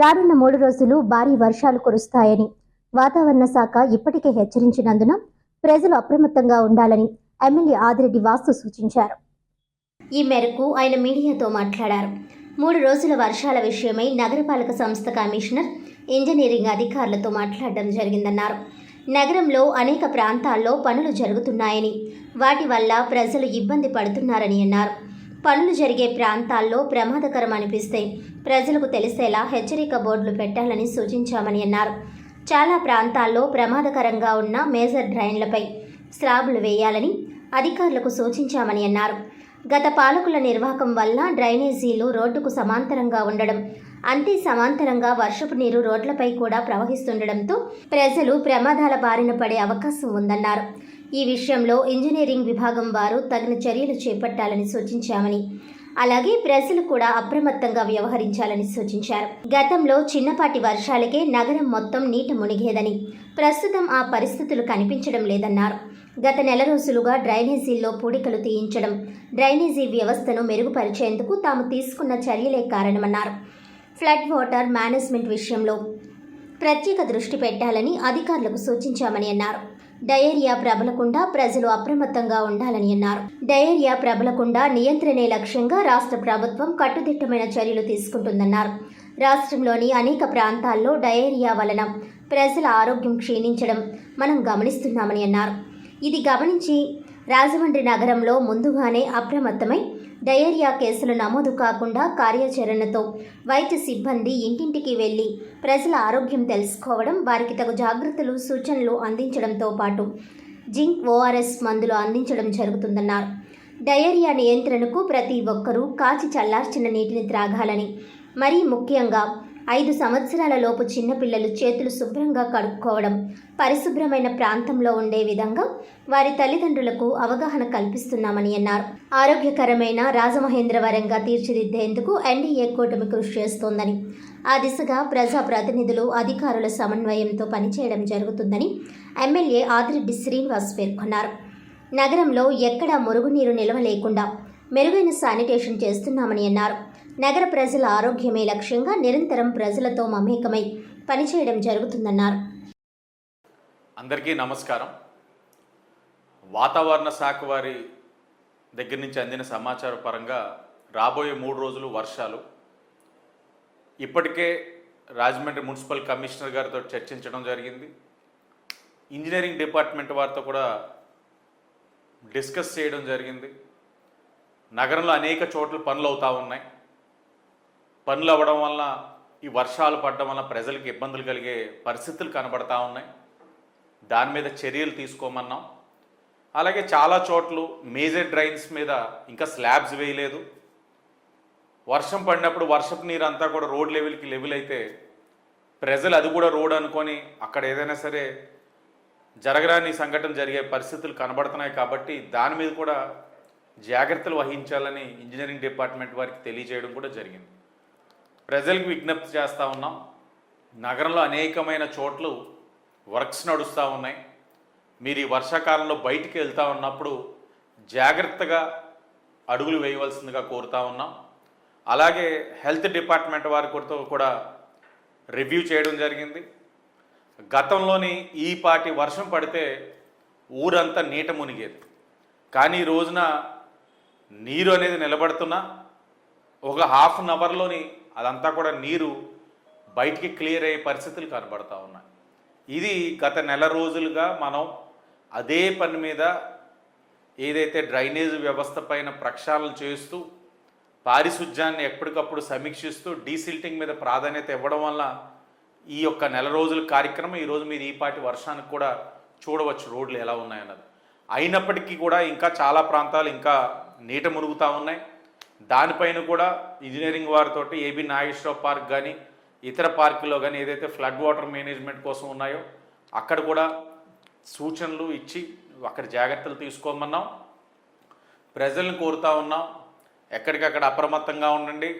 రానున్న మూడు రోజులు భారీ వర్షాలు కురుస్తాయని. వాతావరణ శాఖ ఇప్పటికే హెచ్చరించినందున ప్రజలు అప్రమత్తంగా ఉండాలని ఎమ్మెల్యే ఆదిరెడ్డి వాస్తు సూచించారు. ఈ మేరకు ఆయన మీడియాతో మాట్లాడారు. మూడు రోజుల వర్షాల విషయమై నగరపాలక సంస్థ కమిషనర్ ఇంజనీరింగ్ అధికారులతో మాట్లాడడం జరిగిందన్నారు. నగరంలో అనేక ప్రాంతాల్లో పనులు జరుగుతున్నాయని వాటి వల్ల ప్రజలు ఇబ్బంది పడుతున్నారని అన్నారు. పనులు జరిగే ప్రాంతాల్లో ప్రమాదకరం అనిపిస్తే ప్రజలకు తెలిసేలా హెచ్చరిక బోర్డులు పెట్టాలని సూచించామని అన్నారు. చాలా ప్రాంతాల్లో ప్రమాదకరంగా ఉన్న మేజర్ డ్రైన్లపై స్లాబులు వేయాలని అధికారులకు సూచించామని అన్నారు. గత పాలకుల నిర్వాహకం వల్ల డ్రైనేజీలు రోడ్డుకు సమాంతరంగా ఉండడం అంతే సమాంతరంగా వర్షపు నీరు రోడ్లపై కూడా ప్రవహిస్తుండడంతో ప్రజలు ప్రమాదాల బారిన పడే అవకాశం ఉందన్నారు. ఈ విషయంలో ఇంజనీరింగ్ విభాగం వారు తగిన చర్యలు చేపట్టాలని సూచించామని అలాగే ప్రజలు కూడా అప్రమత్తంగా వ్యవహరించాలని సూచించారు. గతంలో చిన్నపాటి వర్షాలకే నగరం మొత్తం నీట మునిగేదని ప్రస్తుతం ఆ పరిస్థితులు కనిపించడం లేదన్నారు. గత నెల రోజులుగా డ్రైనేజీల్లో పూడికలు తీయించడం డ్రైనేజీ వ్యవస్థను మెరుగుపరిచేందుకు తాము తీసుకున్న చర్యలే కారణమన్నారు. ఫ్లడ్ వాటర్ మేనేజ్మెంట్ విషయంలో ప్రత్యేక దృష్టి పెట్టాలని అధికారులకు సూచించామని అన్నారు. డయేరియా ప్రబలకుండా ప్రజలు అప్రమత్తంగా ఉండాలని అన్నారు. డయేరియా ప్రబలకుండా నియంత్రణే లక్ష్యంగా రాష్ట్ర ప్రభుత్వం కట్టుదిట్టమైన చర్యలు తీసుకుంటుందన్నారు. రాష్ట్రంలోని అనేక ప్రాంతాల్లో డయేరియా వలన ప్రజల ఆరోగ్యం క్షీణించడం మనం గమనిస్తున్నామని అన్నారు. ఇది గమనించి రాజమండ్రి నగరంలో ముందుగానే అప్రమత్తమై డయేరియా కేసులు నమోదు కాకుండా కార్యాచరణతో వైద్య సిబ్బంది ఇంటింటికి వెళ్ళి ప్రజల ఆరోగ్యం తెలుసుకోవడం వారికి తగు జాగ్రత్తలు సూచనలు అందించడంతో పాటు జింక్ ఓఆర్ఎస్ మందులు అందించడం జరుగుతుందన్నారు. డయేరియా నియంత్రణకు ప్రతి ఒక్కరూ కాచి చల్లార్చిన నీటిని త్రాగాలని మరీ ముఖ్యంగా ఐదు సంవత్సరాల లోపు చిన్నపిల్లలు చేతులు శుభ్రంగా కడుక్కోవడం పరిశుభ్రమైన ప్రాంతంలో ఉండే విధంగా వారి తల్లిదండ్రులకు అవగాహన కల్పిస్తున్నామని అన్నారు. ఆరోగ్యకరమైన రాజమహేంద్రవరంగా తీర్చిదిద్దేందుకు ఎన్డీఏ కూటమి కృషి చేస్తోందని ఆ దిశగా ప్రజా ప్రతినిధులు అధికారుల సమన్వయంతో పనిచేయడం జరుగుతుందని ఎమ్మెల్యే ఆదిరెడ్డి శ్రీనివాస్ పేర్కొన్నారు. నగరంలో ఎక్కడా మురుగునీరు నిల్వ లేకుండా మెరుగైన శానిటేషన్ చేస్తున్నామని అన్నారు. నగర ప్రజల ఆరోగ్యమే లక్ష్యంగా నిరంతరం ప్రజలతో మమేకమై పనిచేయడం జరుగుతుందన్నారు. అందరికీ నమస్కారం. వాతావరణ శాఖ వారి దగ్గర నుంచి అందిన సమాచార పరంగా రాబోయే మూడు రోజులు వర్షాలు. ఇప్పటికే రాజమండ్రి మున్సిపల్ కమిషనర్ గారితో చర్చించడం జరిగింది. ఇంజనీరింగ్ డిపార్ట్మెంట్ వారితో కూడా డిస్కస్ చేయడం జరిగింది. నగరంలో అనేక చోట్ల పనులు అవుతూ ఉన్నాయి. పనులు అవ్వడం వలన ఈ వర్షాలు పడడం వల్ల ప్రజలకు ఇబ్బందులు కలిగే పరిస్థితులు కనబడతా ఉన్నాయి. దాని మీద చర్యలు తీసుకోమన్నాం. అలాగే చాలా చోట్ల మేజర్ డ్రైన్స్ మీద ఇంకా స్లాబ్స్ వేయలేదు. వర్షం పడినప్పుడు వర్షపు నీరు అంతా కూడా రోడ్ లెవెల్కి లెవెల్ అయితే ప్రజలు అది కూడా రోడ్ అనుకొని అక్కడ ఏదైనా సరే జరగరాని సంఘటన జరిగే పరిస్థితులు కనబడుతున్నాయి కాబట్టి దాని మీద కూడా జాగ్రత్తలు వహించాలని ఇంజనీరింగ్ డిపార్ట్మెంట్ వారికి తెలియజేయడం కూడా జరిగింది. ప్రజలకు విజ్ఞప్తి చేస్తూ ఉన్నాం. నగరంలో అనేకమైన చోట్లు వర్క్స్ నడుస్తూ ఉన్నాయి. మీరు ఈ వర్షాకాలంలో బయటికి వెళ్తూ ఉన్నప్పుడు జాగ్రత్తగా అడుగులు వేయవలసిందిగా కోరుతా ఉన్నాం. అలాగే హెల్త్ డిపార్ట్మెంట్ వారి కొరత కూడా రివ్యూ చేయడం జరిగింది. గతంలోని ఈ పాటి వర్షం పడితే ఊరంతా నీట మునిగేది. కానీ ఈ రోజున నీరు అనేది నిలబడుతున్నా. ఒక హాఫ్ అన్ అవర్లోని అదంతా కూడా నీరు బయటికి క్లియర్ అయ్యే పరిస్థితులు కనబడతా ఉన్నాయి. ఇది గత నెల రోజులుగా మనం అదే పని మీద ఏదైతే డ్రైనేజ్ వ్యవస్థ పైన ప్రక్షాళన చేస్తూ పారిశుధ్యాన్ని ఎప్పటికప్పుడు సమీక్షిస్తూ డీసిల్టింగ్ మీద ప్రాధాన్యత ఇవ్వడం వల్ల ఈ యొక్క నెల రోజుల కార్యక్రమం ఈరోజు మీరు ఈపాటి వర్షానికి కూడా చూడవచ్చు రోడ్లు ఎలా ఉన్నాయన్నది. అయినప్పటికీ కూడా ఇంకా చాలా ప్రాంతాలు ఇంకా నీట మునుగుతూ ఉన్నాయి. దానిపైన కూడా ఇంజనీరింగ్ వారితో ఏబీ నాగేశ్వరరావు పార్క్ కానీ ఇతర పార్కులో కానీ ఏదైతే ఫ్లడ్ వాటర్ మేనేజ్మెంట్ కోసం ఉన్నాయో అక్కడ కూడా సూచనలు ఇచ్చి అక్కడ జాగ్రత్తలు తీసుకోమన్నాం. ప్రజలను కోరుతా ఉన్నాం. ఎక్కడికక్కడ అప్రమత్తంగా ఉండండి.